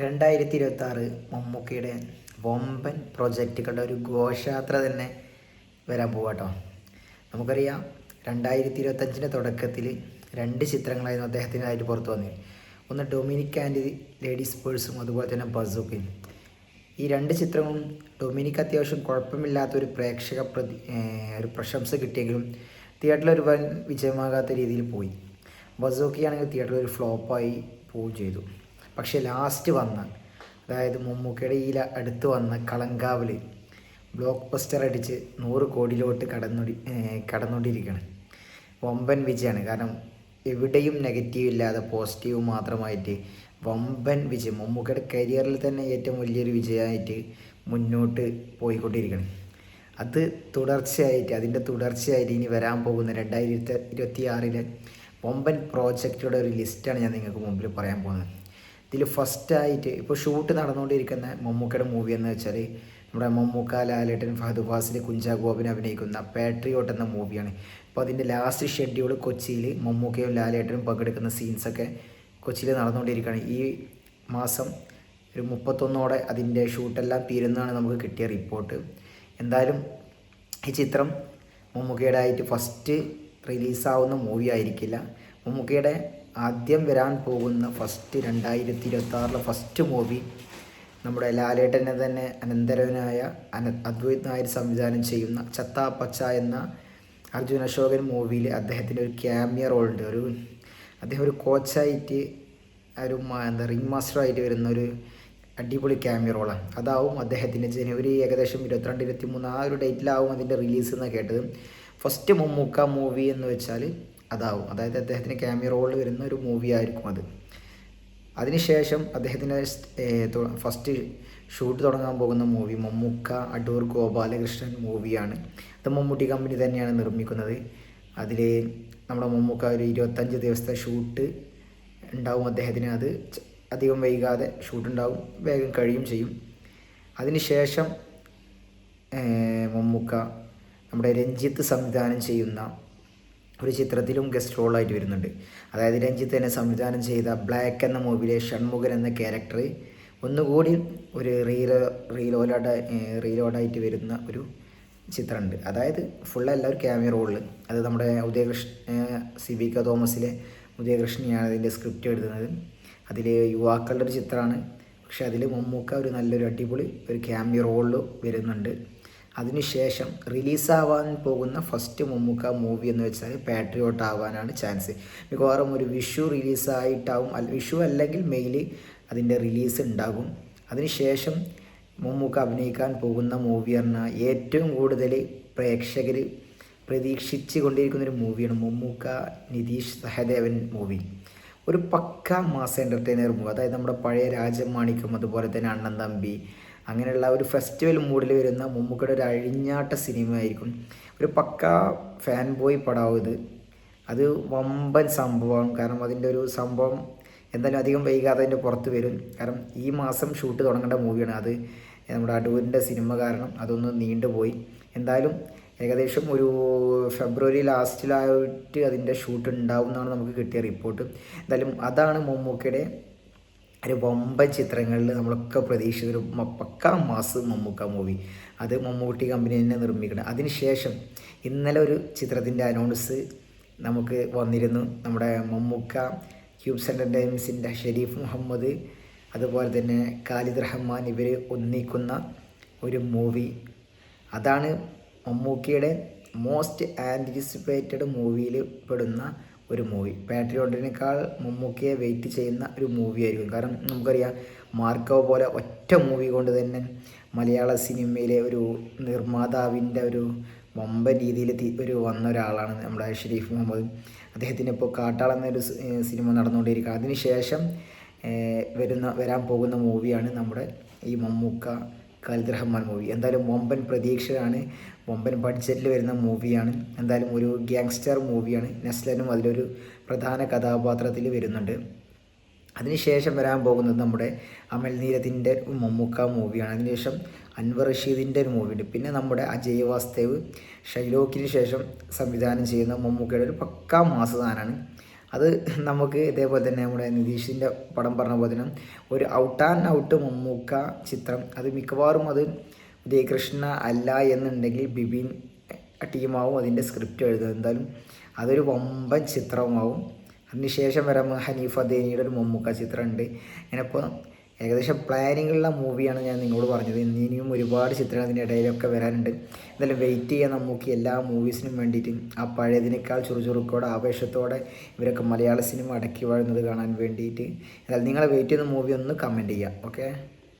രണ്ടായിരത്തി ഇരുപത്തി ആറ് മമ്മൂക്കയുടെ വമ്പൻ പ്രൊജക്റ്റുകളുടെ ഒരു ഘോഷയാത്ര തന്നെ വരാൻ പോവാട്ടോ നമുക്കറിയാം രണ്ടായിരത്തി ഇരുപത്തഞ്ചിന്റെ തുടക്കത്തിൽ രണ്ട് ചിത്രങ്ങളായിരുന്നു അദ്ദേഹത്തിനായിട്ട് പുറത്തു വന്നത്. ഒന്ന് ഡൊമിനിക് ആൻഡ് ലേഡീസ് പേഴ്സും അതുപോലെ തന്നെ ബസൂക്കയും ഈ രണ്ട് ചിത്രങ്ങളും ഡൊമിനിക് അത്യാവശ്യം കുഴപ്പമില്ലാത്ത ഒരു പ്രേക്ഷക പ്രതി ഒരു പ്രശംസ കിട്ടിയെങ്കിലും തിയേറ്ററിൽ ഒരു വൻ വിജയമാകാത്ത രീതിയിൽ പോയി. ബസോക്കിയാണെങ്കിൽ തിയേറ്ററിൽ ഒരു ഫ്ലോപ്പായി പോവുകയും ചെയ്തു. പക്ഷേ ലാസ്റ്റ് വന്ന അതായത് മമ്മൂക്കയുടെ ഈ അടുത്ത് വന്ന കളങ്കാവിൽ ബ്ലോക്ക് ബസ്റ്റർ അടിച്ച് നൂറ് കോടിയിലോട്ട് കടന്നൊടി കടന്നുകൊണ്ടിരിക്കുകയാണ് വമ്പൻ വിജയമാണ് കാരണം എവിടെയും നെഗറ്റീവ് ഇല്ലാതെ പോസിറ്റീവ് മാത്രമായിട്ട് വമ്പൻ വിജയം. മമ്മൂക്കയുടെ കരിയറിൽ തന്നെ ഏറ്റവും വലിയൊരു വിജയമായിട്ട് മുന്നോട്ട് പോയിക്കൊണ്ടിരിക്കണം. അത് തുടർച്ചയായിട്ട് അതിന്റെ തുടർച്ചയായിട്ട് ഇനി വരാൻ പോകുന്ന രണ്ടായിരത്തി ഇരുപത്തി ആറിലെ വമ്പൻ പ്രോജക്റ്റുകളുടെ ഒരു ലിസ്റ്റാണ് ഞാൻ നിങ്ങൾക്ക് മുമ്പിൽ പറയാൻ പോകുന്നത്. ഇതിൽ ഫസ്റ്റായിട്ട് ഇപ്പോൾ ഷൂട്ട് നടന്നുകൊണ്ടിരിക്കുന്ന മമ്മൂക്കയുടെ മൂവി എന്ന് വെച്ചാൽ നമ്മുടെ മമ്മൂക്ക ലാലേട്ടൻ ഫഹദ് ഫാസിൽ കുഞ്ചാഗോപൻ അഭിനയിക്കുന്ന പാട്രിയോട്ട് എന്ന മൂവിയാണ് അപ്പോൾ അതിന്റെ ലാസ്റ്റ് ഷെഡ്യൂൾ കൊച്ചിയിൽ മമ്മൂക്കയും ലാലേട്ടനും പങ്കെടുക്കുന്ന സീൻസൊക്കെ കൊച്ചിയിൽ നടന്നുകൊണ്ടിരിക്കുകയാണ് ഈ മാസം ഒരു മുപ്പത്തൊന്നോടെ അതിന്റെ ഷൂട്ടെല്ലാം തീരുന്നതാണ് നമുക്ക് കിട്ടിയ റിപ്പോർട്ട് എന്തായാലും ഈ ചിത്രം മമ്മൂക്കയുടെ ആയിട്ട് ഫസ്റ്റ് റിലീസാവുന്ന മൂവി ആയിരിക്കില്ല. മമ്മൂക്കയുടെ ആദ്യം വരാൻ പോകുന്ന ഫസ്റ്റ് രണ്ടായിരത്തി ഇരുപത്തി ആറിലെ ഫസ്റ്റ് മൂവി നമ്മുടെ ലാലേട്ടനെ തന്നെ അനന്തരവനായ അന അദ്വൈത് നായർ സംവിധാനം ചെയ്യുന്ന ചത്താ പച്ച എന്ന അർജുൻ അശോകൻ മൂവിയിൽ അദ്ദേഹത്തിന്റെ ഒരു ക്യാമിയ റോളുണ്ട് ഒരു അദ്ദേഹം ഒരു കോച്ചായിട്ട് ഒരു എന്താ റിംഗ് മാസ്റ്ററായിട്ട് വരുന്ന ഒരു അടിപൊളി ക്യാമിയ റോളാണ് അതാവും അദ്ദേഹത്തിന്റെ ജനുവരി ഏകദേശം ഇരുപത്തിരണ്ട് ഇരുപത്തി മൂന്ന് ആ ഒരു ഡേറ്റിലാവും അതിന്റെ റിലീസ് എന്നാണ് കേട്ടത്. ഫസ്റ്റ് മമ്മൂക്ക മൂവി എന്ന് വെച്ചാൽ അതാവും. അതായത് അദ്ദേഹത്തിന് ക്യാമിയ റോളിൽ വരുന്ന ഒരു മൂവി ആയിരിക്കും അത്. അതിനുശേഷം അദ്ദേഹത്തിന്റെ ഫസ്റ്റ് ഷൂട്ട് തുടങ്ങാൻ പോകുന്ന മൂവി മമ്മൂക്ക അടൂർ ഗോപാലകൃഷ്ണൻ മൂവിയാണ് അത് മമ്മൂട്ടി കമ്പനി തന്നെയാണ് നിർമ്മിക്കുന്നത്. അതിൽ നമ്മുടെ മമ്മൂക്ക ഒരു ഇരുപത്തഞ്ച് ദിവസത്തെ ഷൂട്ട് ഉണ്ടാവും അദ്ദേഹത്തിന്. അത് അധികം വൈകാതെ ഷൂട്ട് ഉണ്ടാവും. വേഗം കഴിയും ചെയ്യും. അതിനുശേഷം മമ്മൂക്ക നമ്മുടെ രഞ്ജിത്ത് സംവിധാനം ചെയ്യുന്ന ഒരു ചിത്രത്തിലും ഗസ്റ്റ് റോളായിട്ട് വരുന്നുണ്ട്. അതായത് രഞ്ജിത്ത് തന്നെ സംവിധാനം ചെയ്ത ബ്ലാക്ക് എന്ന മൂവിയിലെ ഷൺമുഖൻ എന്ന ക്യാരക്ടർ ഒന്നുകൂടി ഒരു റീലോ റീലോലോഡ് റീലോഡായിട്ട് വരുന്ന ഒരു ചിത്രമുണ്ട്. അതായത് ഫുൾ ഒരു ക്യാമിയ റോളിൽ അത് നമ്മുടെ ഉദയകൃഷ്ണ സി വി കെ തോമസിലെ ഉദയകൃഷ്ണയാണ് അതിന്റെ സ്ക്രിപ്റ്റ് എഴുതുന്നത്. അതിൽ യുവാക്കളുടെ ഒരു ചിത്രമാണ്. പക്ഷെ അതിൽ മമ്മൂക്ക ഒരു നല്ലൊരു അടിപൊളി ഒരു ക്യാമിയ റോളിൽ വരുന്നുണ്ട്. അതിനുശേഷം റിലീസാവാൻ പോകുന്ന ഫസ്റ്റ് മമ്മൂക്ക മൂവി എന്ന് വെച്ചാൽ പാട്രിയോട്ട് ആവാനാണ് ചാൻസ് മിക്കവാറും ഒരു വിഷു റിലീസായിട്ടാവും വിഷു അല്ലെങ്കിൽ മെയിൽ അതിന്റെ റിലീസ് ഉണ്ടാകും. അതിനുശേഷം മമ്മൂക്ക അഭിനയിക്കാൻ പോകുന്ന മൂവി പറഞ്ഞാൽ ഏറ്റവും കൂടുതൽ പ്രേക്ഷകർ പ്രതീക്ഷിച്ച് കൊണ്ടിരിക്കുന്ന ഒരു മൂവിയാണ് മമ്മൂക്ക നിതീഷ് സഹദേവൻ മൂവി ഒരു പക്ക മാസ് എന്റർടൈനർ മൂവി അതായത് നമ്മുടെ പഴയ രാജമാണിക്യം അതുപോലെ തന്നെ അണ്ണൻ തമ്പി അങ്ങനെയുള്ള ഒരു ഫെസ്റ്റിവൽ മൂഡിൽ വരുന്ന മമ്മൂക്കയുടെ ഒരു അഴിഞ്ഞാട്ട സിനിമ ആയിരിക്കും ഒരു പക്ക ഫാൻ ബോയ് പടാവും ഇത്. അത് വമ്പൻ സംഭവമാണ്. കാരണം അതിന്റെ ഒരു സംഭവം എന്തായാലും അധികം വൈകാതെ അതിന്റെ പുറത്ത് വരും. കാരണം ഈ മാസം ഷൂട്ട് തുടങ്ങേണ്ട മൂവിയാണ് അത് നമ്മുടെ അടൂരിന്റെ സിനിമ കാരണം അതൊന്ന് നീണ്ടുപോയി എന്തായാലും ഏകദേശം ഒരു ഫെബ്രുവരി ലാസ്റ്റിലായിട്ട് അതിന്റെ ഷൂട്ട് ഉണ്ടാവും എന്നാണ് നമുക്ക് കിട്ടിയ റിപ്പോർട്ട് എന്തായാലും അതാണ് മമ്മൂക്കയുടെ ഒരു വമ്പൻ ചിത്രങ്ങളിൽ നമ്മളൊക്കെ പ്രതീക്ഷിച്ച ഒരു മ- പക്കാ മാസ് മമ്മൂക്ക മൂവി അത് മമ്മൂട്ടി കമ്പനി തന്നെ നിർമ്മിക്കണം. അതിനുശേഷം ഇന്നലെ ഒരു ചിത്രത്തിന്റെ അനൗൺസ് നമുക്ക് വന്നിരുന്നു. നമ്മുടെ മമ്മൂക്ക ക്യൂബ്സ് എന്റർടൈൻമെൻസിന്റെ ഷെരീഫ് മുഹമ്മദ് അതുപോലെ തന്നെ ഖാലിദ് റഹ്മാൻ ഇവർ ഒന്നിക്കുന്ന ഒരു മൂവി അതാണ് മമ്മൂക്കയുടെ മോസ്റ്റ് ആന്റിസിപ്പേറ്റഡ് മൂവിയിൽ പെടുന്ന ഒരു മൂവി പാട്രിയോട്ടിനേക്കാൾ മമ്മൂക്കയെ വെയിറ്റ് ചെയ്യുന്ന ഒരു മൂവി ആയിരിക്കും. കാരണം നമുക്കറിയാം മാർക്കോ പോലെ ഒറ്റ മൂവി കൊണ്ട് തന്നെ മലയാള സിനിമയിലെ ഒരു നിർമ്മാതാവിന്റെ ഒരു വമ്പൻ രീതിയിൽ ഒരു വന്ന ഒരാളാണ് നമ്മുടെ ഷെരീഫ് മുഹമ്മദ്. അദ്ദേഹത്തിന് ഇപ്പോൾ കാട്ടാള എന്നൊരു സിനിമ നടന്നുകൊണ്ടിരിക്കുക അതിനുശേഷം വരുന്ന വരാൻ പോകുന്ന മൂവിയാണ് നമ്മുടെ ഈ മമ്മൂക്ക ഖാലിദ് റഹ്മാൻ മൂവി എന്തായാലും വമ്പൻ പ്രതീക്ഷയാണ്. വമ്പൻ ബഡ്ജറ്റിൽ വരുന്ന മൂവിയാണ് എന്തായാലും ഒരു ഗ്യാങ്സ്റ്റർ മൂവിയാണ് നെസ്ലനും അതിലൊരു പ്രധാന കഥാപാത്രത്തിൽ വരുന്നുണ്ട്. അതിനുശേഷം വരാൻ പോകുന്നത് നമ്മുടെ അമൽ നീരത്തിന്റെ മമ്മൂക്ക മൂവിയാണ് അതിനുശേഷം അൻവർ റഷീദിന്റെ ഒരു മൂവിയുണ്ട് പിന്നെ നമ്മുടെ അജയ് വാസ്തേവ് ഷൈലോക്കിന് ശേഷം സംവിധാനം ചെയ്യുന്ന മമ്മൂക്കയുടെ ഒരു പക്കാ മാസ സാധനമാണ്. അത് നമുക്ക് ഇതേപോലെ തന്നെ നമ്മുടെ നിതീഷിന്റെ പടം പറഞ്ഞ പോലെ തന്നെ ഒരു ഔട്ട് ആൻഡ് ഔട്ട് മമ്മൂക്ക ചിത്രം. അത് മിക്കവാറും അത് ഉദയകൃഷ്ണ അല്ല എന്നുണ്ടെങ്കിൽ ബിബിൻ ടീമാവും അതിന്റെ സ്ക്രിപ്റ്റ് എഴുതുക. എന്തായാലും അതൊരു വമ്പൻ ചിത്രമാവും. അതിനുശേഷം വരാൻ ഹനീഫ ദേനിയുടെ ഒരു മമ്മൂക്ക ചിത്രമുണ്ട്. ഞാനിപ്പോൾ ഏകദേശം പ്ലാനിങ്ങുള്ള മൂവിയാണ് ഞാൻ നിങ്ങളോട് പറഞ്ഞത്. ഇനി ഇനിയും ഒരുപാട് ചിത്രങ്ങൾ അതിന്റെ ഇടയിലൊക്കെ വരാനുണ്ട്. എന്തായാലും വെയിറ്റ് ചെയ്യാൻ നമുക്ക് എല്ലാ മൂവീസിനും വേണ്ടിയിട്ട് ആ പഴയതിനേക്കാൾ ചുറുചുറുക്കോടെ ആവേശത്തോടെ ഇവരൊക്കെ മലയാള സിനിമ അടക്കി വാഴുന്നത് കാണാൻ വേണ്ടിയിട്ട്. എന്തായാലും നിങ്ങളെ വെയിറ്റ് ചെയ്യുന്ന മൂവി ഒന്ന് കമന്റ് ചെയ്യുക ഓക്കെ